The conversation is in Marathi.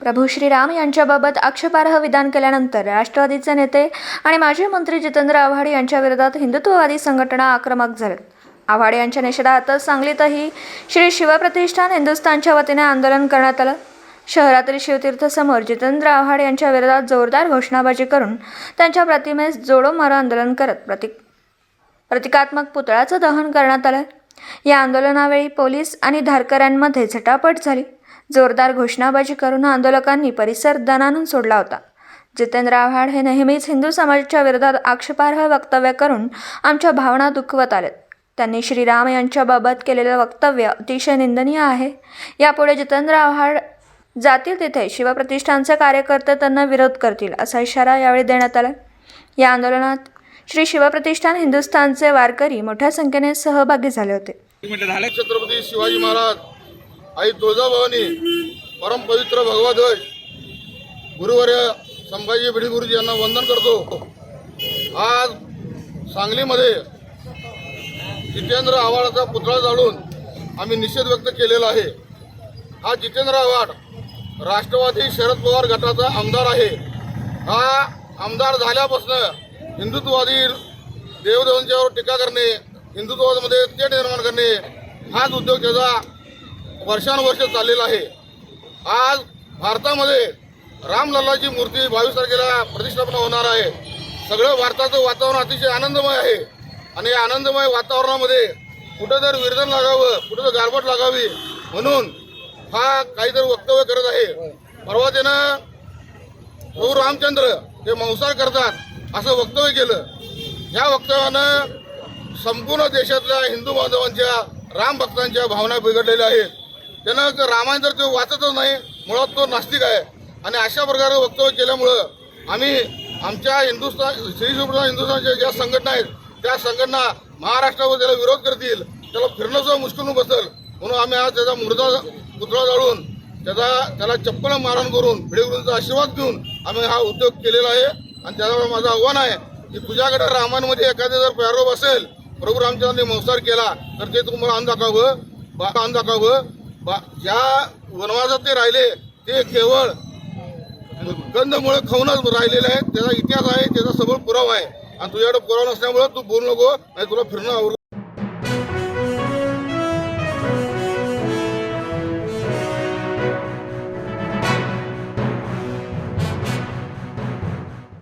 प्रभू श्रीराम यांच्याबाबत आक्षेपार्ह विधान केल्यानंतर राष्ट्रवादीचे नेते आणि माजी मंत्री जितेंद्र आव्हाड यांच्या विरोधात हिंदुत्ववादी संघटना आक्रमक झाल्यात. आव्हाड यांच्या निषेधार्थ सांगलीतही श्री शिवप्रतिष्ठान हिंदुस्थानच्या वतीने आंदोलन करण्यात आलं. शहरातील शिवतीर्थसमोर जितेंद्र आव्हाड यांच्या विरोधात जोरदार घोषणाबाजी करून त्यांच्या प्रतिमेस जोडो मारो आंदोलन करत प्रतिक प्रतिकात्मक पुतळ्याचं दहन करण्यात आलं. या आंदोलनावेळी पोलीस आणि धारकऱ्यांमध्ये झटापट झाली. जोरदार घोषणाबाजी करून आंदोलकांनी परिसर दणानून सोडला होता. जितेंद्र आव्हाड हे नेहमीच हिंदू समाजाच्या विरोधात आक्षेपार्ह वक्तव्य करून आमच्या भावना दुखवत आलेत. त्यांनी श्रीराम यांच्याबाबत केलेलं वक्तव्य अतिशय निंदनीय आहे. यापुढे जितेंद्र आव्हाड जातील तिथे शिवप्रतिष्ठानचे कार्यकर्ते त्यांना विरोध करतील असा इशारा यावेळी देण्यात आला. या आंदोलनात श्री शिवप्रतिष्ठान हिंदुस्थानचे वारकरी मोठ्या संख्येने सहभागी झाले होते. छत्रपती शिवाजी महाराज आई तुळजाभवानी परमपवित्र भगवा ध्वज गुरुवर्य संभाजी भिडी गुरुजी यांना वंदन करतो. आज सांगलीमध्ये जितेंद्र आव्हाडाचा पुतळा जाळून आम्ही निषेध व्यक्त केलेला आहे. हा जितेंद्र आव्हाड राष्ट्रवादी शरद पवार गटाचा आमदार आहे. हा आमदार झाल्यापासून हिंदुत्ववादी देवदेवांच्यावर टीका करणे हिंदुत्वामध्ये तेट निर्माण करणे हाच उद्योग त्याचा वर्षानुवर्ष चाललेला आहे. आज भारतामध्ये रामलल्लाची मूर्ती बावीस तारखेला प्रतिष्ठापना होणार आहे. सगळं भारताचं वातावरण अतिशय आनंदमय आहे. आणि या आनंदमय वातावरणामध्ये कुठं तर विरजन लागावं कुठं तर गारबट लागावी म्हणून हा काहीतरी वक्तव्य करत आहे. परवा त्यानं प्रभू रामचंद्र हे मंसार करतात. असं वक्तव्य केलं. या वक्तव्यानं संपूर्ण देशातल्या हिंदू बांधवांच्या राम भक्तांच्या भावना बिघडलेल्या आहेत. त्यानं रामायण तर तो वाचतच नाही मुळात तो नास्तिक आहे. आणि अशा प्रकारे वक्तव्य केल्यामुळं आम्ही आमच्या हिंदुस्थान श्री सुप्रधान हिंदुस्थानच्या ज्या संघटना आहेत त्या संघटना महाराष्ट्रावर त्याला विरोध करतील त्याला फिरणं सुद्धा मुश्किल बसेल. म्हणून आम्ही आज त्याचा मुर्दा पुतळा जाळून त्याचा त्याला चप्पल मारण करून भिडेगुरूंचा आशीर्वाद घेऊन आम्ही हा उद्योग केलेला आहे. आणि त्याच्यामुळे माझं आव्हान आहे की तुझ्याकडे रामायणमध्ये एखादे जर प्रारोप असेल प्रभू रामचंद्रांनी संसार केला तर ते तुम्हाला अन्न दाखवावं बा अन्न दाखवावं. बा ज्या वनवासात ते राहिले ते केवळ गंधमुळे खाऊनच राहिलेले आहेत. त्याचा इतिहास आहे त्याचा सबळ पुरावा आहे. आणि तुझ्याकडे पुरावा नसल्यामुळे तू बोलू नको आणि तुला फिरणं आवड